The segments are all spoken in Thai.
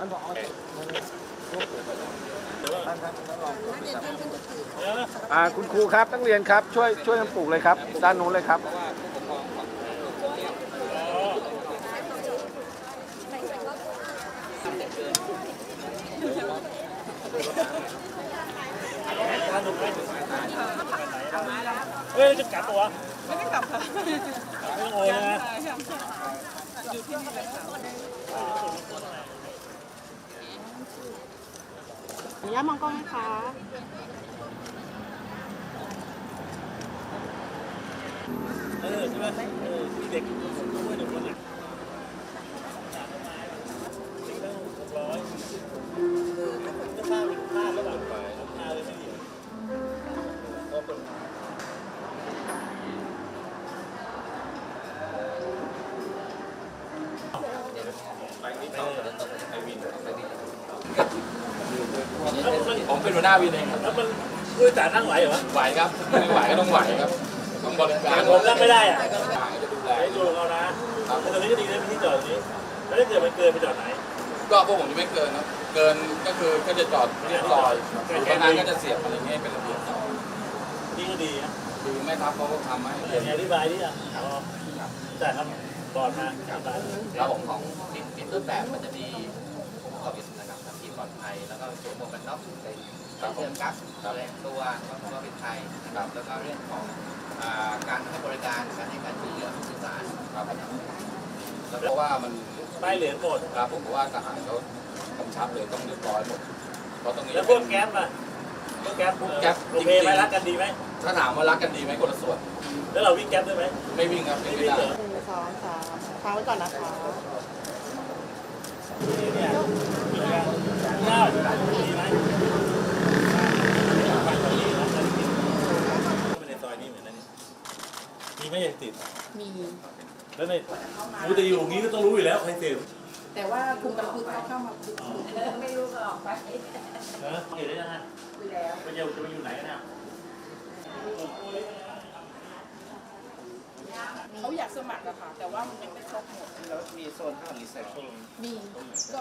ท่านผอท่านท่านท่านรองอ่าคุณครูครับนักเรียนครับช่วยช่วยกันปลูกเลยครับ ด้านนู้นเลยครับเฮ้ยจะกลับปะวะไม่ได้กลับค่ะไม่ต้องโอนนะยังค่ะอยู่ที่นี่เลยค่ะ ขออนุญาตมองกล้องนะคะเออใช่ไหมเออเด็กช่วยเด็กคนหนั ผมเป็นหัวหน้าวินเองครับแล้วมันด้วยสารนั่งไหวเหรอไหวครับไม่ไหวก็ต้องไหวครับต้องบริการผมนั่งไม่ได้อะจะดูแลให้ดูเขานะแต่ตอนนี้ก็ดีนะที่จอดนี้ แล้วถ้าเกิดมันเกินไปจอดไหน ก็พวกผมจะไม่เกินครับเกินก็คือก็จะจอดเรียบร้อยบางงานก็จะเสียบอะไรเงี้ยเป็นระเบียบต่อนี่ก็ดีนะคือแม่ทัพเขาก็ทำให้เดี๋ยวอธิบายดิอะอ๋อใช่ครับบอดมาอธิบายระบบของติดติดรูปแบบมันจะมีองค์ประกอบอิส ลอดภัย แล้วก็สวมหมวกกันน็อกเป็นเครื่องกั๊กแสดงตัวว่าเป็นไทยนะครับแล้วก็เรื่องของอ่าการให้บริการการให้การช่วยเหลือผู้โดยสารครับแล้วเพราะว่ามันป้ายเหลืองหมดครับผมบอกว่าทหารเขากำชับเลยต้องเรียบร้อยหมดเพราะตรงนี้แล้วพวกแก๊ปอะพวกแก๊ปพวกแก๊ปโอเคไหมรักกันดีไหมถ้าถามว่ารักกันดีไหมคนละส่วนแล้วเราวิ่งแก๊ปด้วยไหมไม่วิ่งครับไม่ไม่วิ่วิ่งงเหรได้อหนึ่งสองสามค้างไว้ก่อนนะคะ มฝั่งตรงนี้นะไม่ในซอยนี้เหมือนนั้นมีไหมยังติด มี แล้วในกูจะอยู่ตรงนี้ก็ต้องรู้อยู่แล้วใครติดแต่ว่าคุมกระพุทเขาเข้ามาคุมไม่รู้ก็ออกไปนะเห็นได้ยังไงคุยแล้วไปจะจะไปอยู่ไหนกันเนี่ยเขาอยากสมัครอะค่ะ แต่ว่ามันยังไม่ครบหมด แล้วมีโซนห้างรีไซเคิลมีก็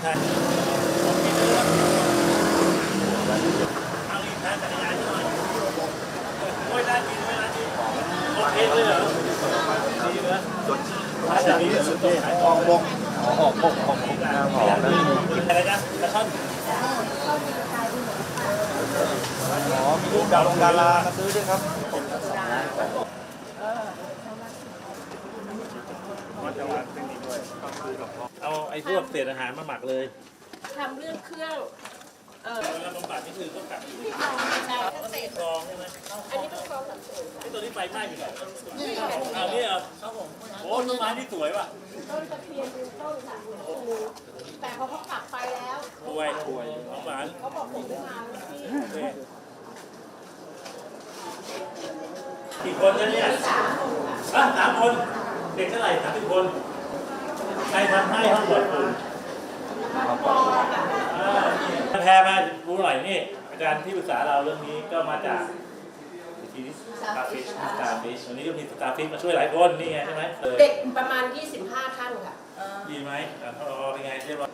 Okay. อาเลยมาอ่าเดี๋ยวเดี๋ยวจดไว้จดไว้เพราะว่าตามมาเอาถ่ายเอาอีกท่านจักรยานหอยโอ้ยได้กินไหมนะที่โอเคเลยเหรอดีนะขายแบกออกปกนะหอมนะอะไรนะกระท่อนอ๋อมีรูปดาวลงดารามาซื้อด้วยครับเอาไอ้พวกเศษอาหารมาหมักเลย ทำเรื่องเครื่องแล้วบำบัดนี่คือต้องกลับอยู่ใช่เศษคลองใช่ไหมอันนี้เป็นของแบบสวยที่ตัวนี้ไฟไหม้อยู่ไหนเอานี่เหรอครับผมโอ้ต้นไม้ที่สวยว่ะต้นตะเคียนเป็นต้นค่ะแต่พอเขากลับไปแล้วป่วยป่วยน้องหวานเขาบอกผมไม่มาที่โอเคกี่คนนะเนี่ยอะสามคน เด็กเท่าไหร่สามสิบคน ใครทำให้ห้องบวชคุณอ่านี่ แพรมาดูหน่อยนี่อาจารย์ที่ปรึกษาเราเรื่องนี้ก็มาจากทีนี้สตาร์ฟิชสตาร์ฟิชวันนี้ก็มีสตาร์ฟิชมาช่วยหลายคนนี่ไงใช่ไหมเออเด็กประมาณ 25 ท่านค่ะ ดีไหมอะพอเป็นไงเรียบร้อย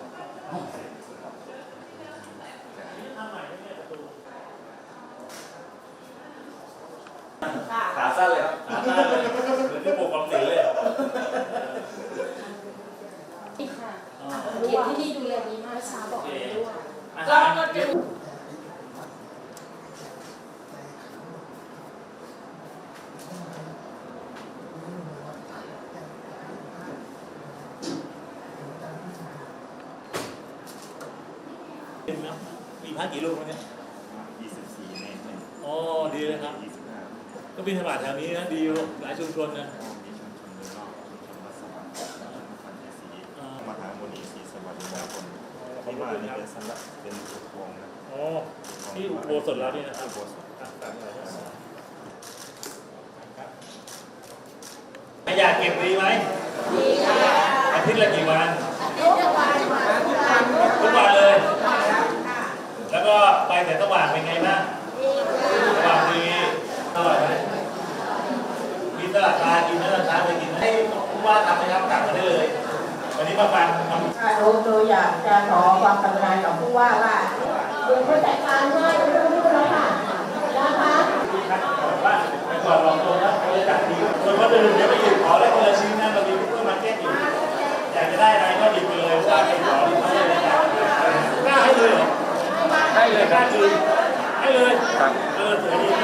ขาสั้นเลยครับขาสั้นเลยเหมือนที่ปลูกความสีเลย ค่ะเห็นที่นี่ดูแลดีมากช้าบอกเลยด้วย อา ก็ หาร ก็จะ เป็นไหมมีพักกี่ลูกเนี่ย24เมตรเนี่ยอ๋อดีเลยครับ25ก็บินธบาตแถวนี้นะดีหลายชุมชนนะมีชุมชนโดยรอบชุมชนวัดสว่างนครชัยศรีอ่ามาหามูลที่บ้านนี่เป็นสำหรับเป็นอุโมงค์นะอ๋อที่อุโบสถแล้วนี่นะครับอุโบสถอยากเก็บดีไหมดีค่ะอาทิตย์ละกี่วันทุกวันเลยแล้ว ก็ไปแต่สว่างเป็นไงบ้างสว่างดีอร่อยไหมมีตลาดปลากินไหมตลาดเช้าไปกินไหมให้ผู้ว่าทำนะครับกลับมาได้เลย วันนี้มาฟังคำค่ะโดยโดยอยากจะขอความกรุณากับผู้ว่าว่าเดี๋ยวเขาจัดการให้เรื่องนี้แล้วค่ะนะคะว่าไปก่อนลองตัวนะเขาจะจัดดีคนเขาเดินเดี๋ยวไปหยิบของ กคล้ารับคืนให้เลยครับเออสวยดี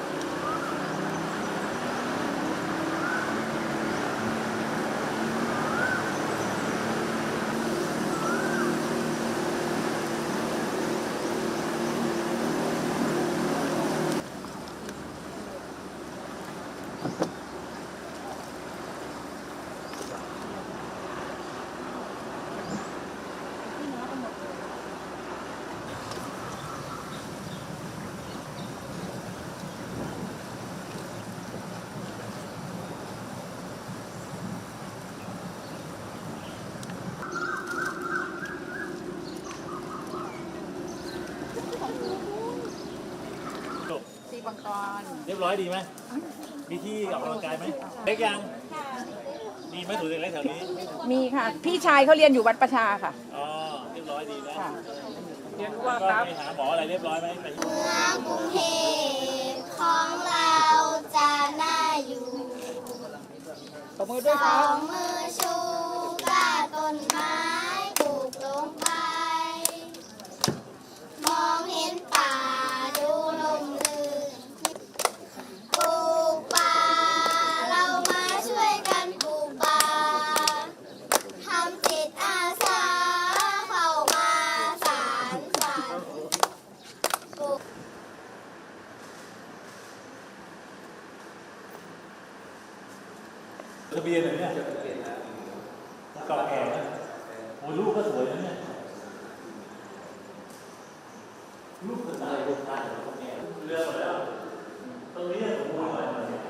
เรียบร้อยดีไหมมีที่ออกกำลังกายไหมเล็กยังมีไหมถูกเล็กแถวนี้มีค่ะ พี่ชายเขาเรียนอยู่วัดประชาค่ะ อ๋อเรียบร้อยดีนะค่ะเรียนว่าก็ครับไปหาหมออะไรเรียบร้อยไหมไปเมืองกรุงเทพของเราจะน่าอยู่ขอมือด้วยสครัอบงมือชูกาต้นไม้ปลูกลงไป มองเห็นป่าดูลมลื่นปลูกป่า เรามาช่วยกันปลูกป่าทำจิตอาสาเข้ามาสานฝันปลูก ทะเบียนเลยเนี่ยเก่าแก่นะโอ้ลูกก็สวยนะเนี่ย ลูกคนตายคนตายคนแก่เรือหมดแล้ว ตรงนี้ผมว่าอะไรเนี่ย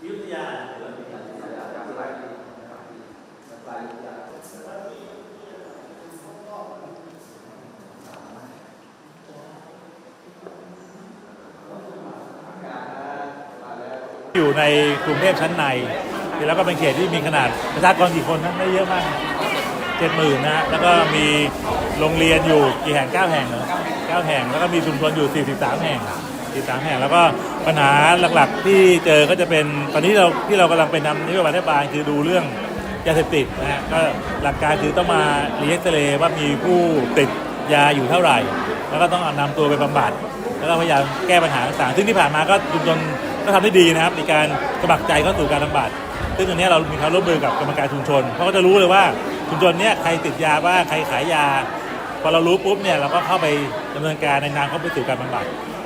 อยุธยา อยู่ในกรุงเทพชั้นใน แล้วก็เป็นเขตที่มีขนาดประชากรกี่คนนะไม่เยอะมากเจ็ดหมื่นนะฮะแล้วก็มีโรงเรียนอยู่กี่แห่งเก้าแห่งเหรอเก้าแห่งแล้วก็มีชุมชนอยู่ 43 แห่ง43 แห่ง แล้วก็ปัญหาหลักๆที่เจอก็จะเป็นตอนนี้เราที่เรากำลังไปนำนโยบายรัฐบาลคือดูเรื่องยาเสพติดนะฮะก็หลักการคือต้องมารีเอ็กซเรย์ว่ามีผู้ติดยาอยู่เท่าไหร่ แล้วก็ต้องเอานำตัวไปบำบัด แล้วก็พยายามแก้ปัญหาต่างๆซึ่งที่ผ่านมาก็ชุมชน ก็ทำได้ดีนะครับมีการสมัครใจเข้าสู่การบำบัดซึ่งอันนี้เรามีความร่วมมือกับกรรมการชุมชนเพราะก็จะรู้เลยว่าชุมชนเนี้ยใครติดยาบ้างใครขายยา พอเรารู้ปุ๊บเนี่ยเราก็เข้าไปดำเนินการในนามเข้าไปสู่การบำบัด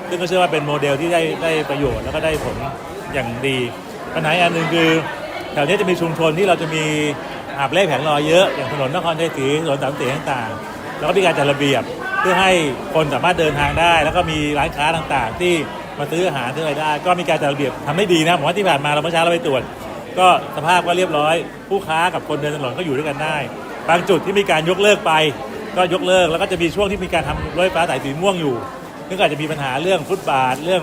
ซึ่งก็เชื่อว่าเป็นโมเดลที่ได้ได้ประโยชน์แล้วก็ได้ผลอย่างดีปัญหาอันหนึ่งคือแถวนี้จะมีชุมชนที่เราจะมีอาบเล่แผงลอยเยอะอย่างถนนนครชัยศรีถนนสามเสีต่างๆ แล้วก็มีการจัดระเบียบเพื่อให้คนสามารถเดินทางได้ แล้วก็มีร้านค้าต่างๆ ที่ มาซื้ออาหารซื้ออะไรได้ ก็มีการจัดระเบียบทำได้ดีนะผมว่าที่ผ่านมาเราเมื่อเช้าเราไปตรวจ ก็สภาพก็เรียบร้อย ผู้ค้ากับคนเดินถนนก็อยู่ด้วยกันได้ บางจุดที่มีการยกเลิกไป ก็ยกเลิกแล้วก็จะมีช่วงที่มีการทำรถไฟฟ้าสายสีม่วงอยู่ซึ่งก็อาจจะมีปัญหาเรื่องฟุตบาทเรื่อง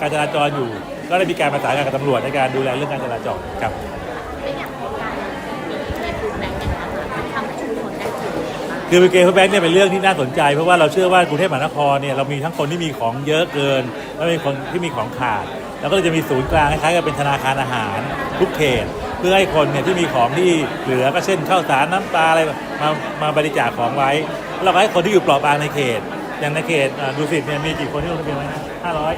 การจราจรอยู่ ก็ได้มีการประสานงานกับตำรวจในการดูแลเรื่องการจราจรครับ เป็นอย่างโครงกนกลุ่มแบงค์อย่างนั้นทำให้ชุมชนได้จริงคือเกย์แบงค์เนี่ยเป็นเรื่องที่น่าสนใจ เพราะว่าเราเชื่อว่ากรุงเทพมหานครเนี่ยเรามีทั้งคนที่มีของเยอะเกิน แล้วมีคนที่มีของขาด แล้วก็จะมีศูนย์กลางคล้ายๆกับเป็นธนาคารอาหารทุกเขตเพื่อให้คนเนี่ยที่มีของที่เหลือก็เช่นข้าวสารน้ำปลาอะไรมามาบริจาคของไว้เราก็ให้คนที่อยู่เปราะบางในเขต อย่างในเขตดูสิตเนี่ยมีกี่คนที่ลงทะเบียนไว้นะห้าร้อย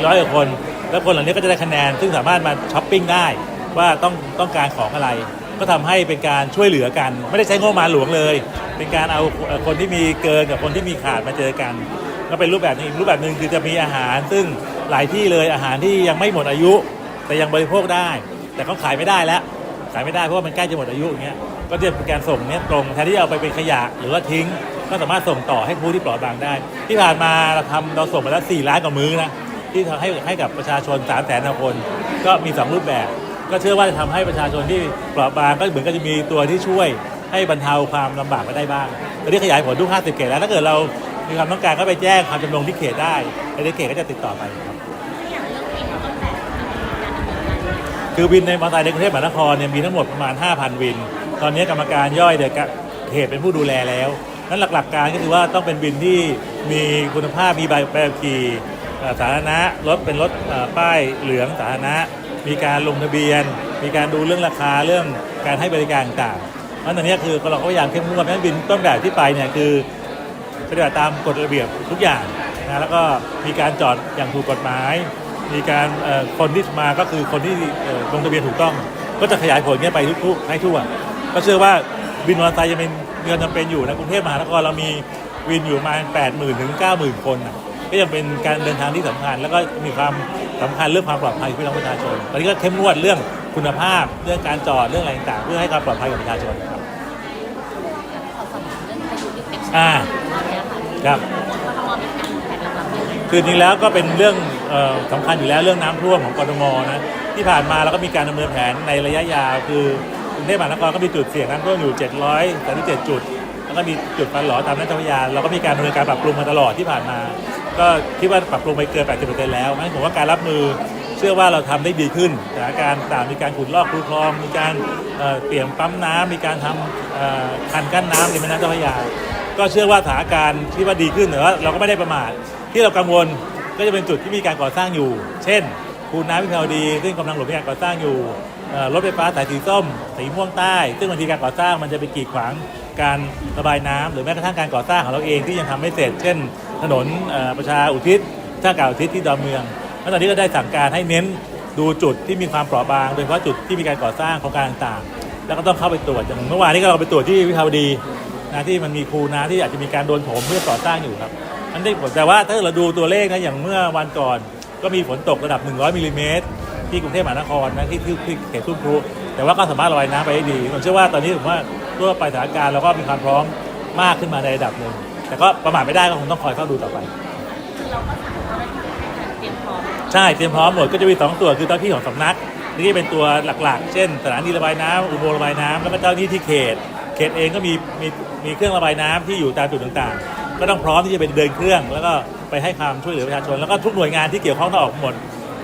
400กว่าคน แล้วคนเหล่านี้ก็จะได้คะแนนซึ่งสามารถมาช้อปปิ้งได้ว่าต้องต้องการของอะไร ก็ทำให้เป็นการช่วยเหลือกัน ไม่ได้ใช้งบประมาณหลวงเลย เป็นการเอาคนที่มีเกินกับคนที่มีขาดมาเจอกัน ก็เป็นรูปแบบหนึงรูปแบบหนึ่งคือจะมีอาหาร ซึ่งหลายที่เลยอาหารที่ยังไม่หมดอายุ แต่ยังบริโภคได้ แต่เขาขายไม่ได้แล้วขายไม่ได้เพราะว่ามันใกล้จะหมดอายุอย่างเงี้ยก็จะเป็นการส่งเนี้ยตรงแทนที่จะเอาไปเป็นขยะหรือว่าทิ้ง ก็สามารถส่งต่อให้ผู้ที่เปลอบบางได้ ที่ผ่านมาเราทำเราส่งไปแล้ว4ล้านกว่ามื้อนะที่ทำให้ให้กับประชาชน3 0 0แสนคน ก็มี 2 รูปแบบ ก็เชื่อว่าจะทำให้ประชาชนที่เปราะบางก็เหมือนก็จะมีตัวที่ช่วยให้บรรเทาความลำบากไปได้บ้างตอนนี้ขยายผลทุก 50 เขตแล้วถ้าเกิดเรามีความต้องการก็ไปแจ้งความจำนงที่เขตได้ในเขตก็จะติดต่อไปครับคือวินในมอเตอร์ไซค์ในกรุงเทพมหานครเนี่ยมีทั้งหมดประมาณ 5,000 วิน ตอนนี้กรรมการย่อยเดยเขตเป็นผู้ดูแลแล้วนั้นหลักๆการก็คือว่าต้องเป็นวินที่มีคุณภาพมีใบใบขับขี่สาธารณะรถเป็นรถป้ายเหลืองสาธารณะ มีการลงทะเบียน มีการดูเรื่องราคาเรื่องการให้บริการต่างๆเพราะฉะนั้นตอนนี้คือเราก็พยายามเข้มงวดเพราะฉะนั้นวินต้นแบบที่ไปเนี่ยคือปฏิบัติตามกฎระเบียบทุกอย่างนะแล้วก็มีการจอดอย่างถูกกฎหมาย มีการคนที่มาก็คือคนที่ลงทะเบียนถูกต้อง ก็จะขยายผลเนี้ยไปทุกๆให้ทั่ว ก็เชื่อว่าวินมอเตอร์ไซค์ยังเป็นเงินจำเป็นอยู่นะกรุงเทพมหานครเรามีวินอยู่ประมาณ8 0,000ถึง90,000 คนนะ ก็ยังเป็นการเดินทางที่สำคัญ แล้วก็มีความสำคัญเรื่องความปลอดภัยของพี่น้องประชาชนตอนนี้ก็เข้มงวดเรื่องคุณภาพ เรื่องการจอดเรื่องอะไรต่างๆเพื่อให้ความปลอดภัยกับประชาชนครับอ่าครับคือจริงๆแล้วก็เป็นเรื่องเออสำคัญอยู่แล้วเรื่องน้ำท่วมของกทมนะที่ผ่านมาเราก็มีการดำเนินแผนในระยะยาวคือกรุงเทพมหานครก็มีจุดเสี่ยงน้ำท่วมอยู่ 737 จุด แล้วก็มีจุดฟันหลอตามแม่น้ำเจ้าพระยาเราก็มีการดำเนินการปรับปรุงมาตลอดที่ผ่านมา ก็คิดว่าปรับปรุงไปเกิน 80%แล้วงั้นผมว่าการรับมือเชื่อว่าเราทำได้ดีขึ้นสถานการณ์ต่างมีการขุดลอกคูคลอง มีการเเปลี่ยนปั๊มน้ำมีการทำเอ่อคันกั้นน้ำในแม่น้ำเจ้าพระยา ก็เชื่อว่าสถานการณ์ที่ว่าดีขึ้นแต่ว่าเราก็ไม่ได้ประมาทที่เรากังวลก็จะเป็นจุดที่มีการก่อสร้างอยู่ เช่นคูน้ำวิภาวดี ซึ่งกำลังหลบมีการก่อสร้างอยู่รถไฟฟ้าสายสีส้ม สีม่วงใต้ ซึ่งบางทีการก่อสร้างมันจะไปกีดขวางการระบายน้ำหรือแม้กระทั่งการก่อสร้างของเราเองที่ยังทำไม่เสร็จ เช่น ถนนประชาอุทิศท่าเก่าอุทิศที่ดอนเมือง แล้วตอนนี้ก็ได้สั่งการให้เน้นดูจุดที่มีความเปราะบาง โดยเฉพาะจุดที่มีการก่อสร้างโครงการต่างๆ แล้วก็ต้องเข้าไปตรวจอย่างเมื่อวานนี้ก็เราไปตรวจที่วิภาวดีนะที่มันมีคูน้ำที่อาจจะมีการโดนถมเพื่อก่อสร้างอยู่ครับอันได้ผลแต่ว่าถ้าเราดูตัวเลขนะอย่างเมื่อวันก่อน ก็มีฝนตกระดับ 100มิลลิเมตรที่กรุงเทพมหานครนะที่ที่เขตทุ่งครุแต่ว่าก็สามารถระบายน้ำไปได้ดีผมเชื่อว่าตอนนี้ผมว่าทั่วไปสถานการณ์เราก็มีความพร้อมมากขึ้นมาในระดับหนึ่ง แต่ก็ประมาทไม่ได้ก็คงต้องคอยเฝ้าดูต่อไปใช่เตรียมพร้อมหมดก็จะมีสองตัวคือเจ้าที่ของสำนักที่เป็นตัวหลักๆ เช่น สถานีระบายน้ำอุโมงค์ระบายน้ำแล้วก็เจ้าหน้าที่ที่เขต เขตเองก็มีมีมีเครื่องระบายน้ำที่อยู่ตามจุดต่างๆ ก็ต้องพร้อมที่จะเป็นเดินเครื่อง แล้วก็ไปให้ความช่วยเหลือประชาชน แล้วก็ทุกหน่วยงานที่เกี่ยวข้องต้องออกหมด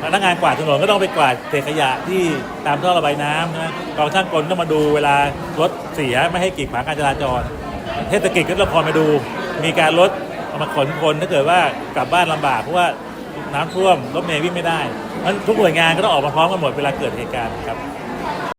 พนักงานกวาดถนนก็ต้องไปกวาดเศษขยะที่ตามท่อระบายน้ำนะกองช่างกลต้องมาดูเวลารถเสียไม่ให้กีดขวางการจราจร เทศกิจก็ต้องคอยมาดู มีการลดเอามาขนคนถ้าเกิดว่ากลับบ้านลำบากเพราะว่าน้ำท่วมรถเมล์วิ่งไม่ได้เพราะฉะนั้นทุกหน่วยงานก็ต้องออกมาพร้อมกันหมดเวลาเกิดเหตุการณ์ครับ